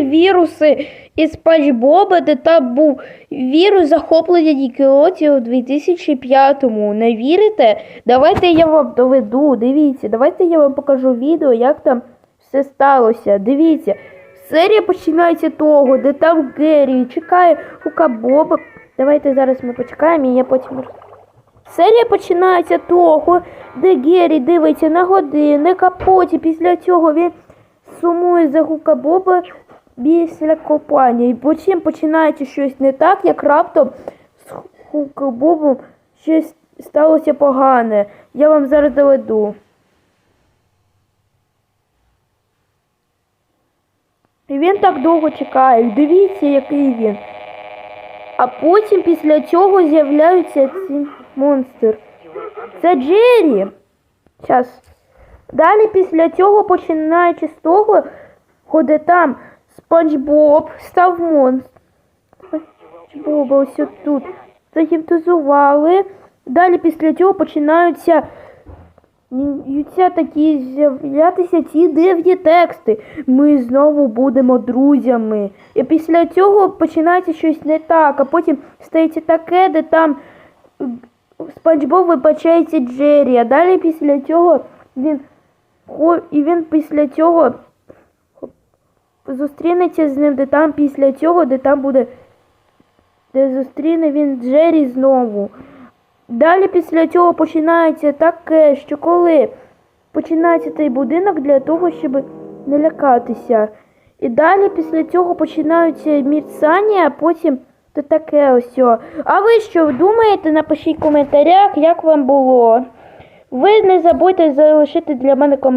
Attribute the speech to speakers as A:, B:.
A: віруси із Спанч Боба, де там був вірус захоплення Нікелодія у 2005-му. Не вірите? Давайте я вам доведу. Дивіться, давайте я вам покажу відео, як там все сталося. Дивіться. Серія починається того, де там Геррі чекає Хука Боба. Давайте зараз ми почекаємо і я потім. Серія починається того, де Геррі дивиться на годинник, а потім після цього він сумує за Гука Боба після копання. І потім починається щось не так, як раптом з Гука щось сталося погане. Я вам зараз доведу. І він так довго чекає. Дивіться, який він. А потім після цього з'являються ці монстри. Це Джері. Щас. Далі після цього, починаючи з того, коли там Спанч Боб став монстром. Спанч Боба ось тут загіпнотизували. Далі після цього починаються такі з'являтися ці дивні тексти. Ми знову будемо друзями. І після цього починається щось не так, а потім стається таке, де там Спанч Боб вибачається Джері, а далі після цього він і він після цього зустрінеться з ним, де там після цього, де там буде, де зустріне він Джері знову. Далі після цього починається таке, що коли починається цей будинок для того, щоб не лякатися. І далі після цього починаються мірцання, а потім то таке ось. А ви що думаєте? Напишіть в коментарях, як вам було. Ви не забудьте залишити для мене коментар.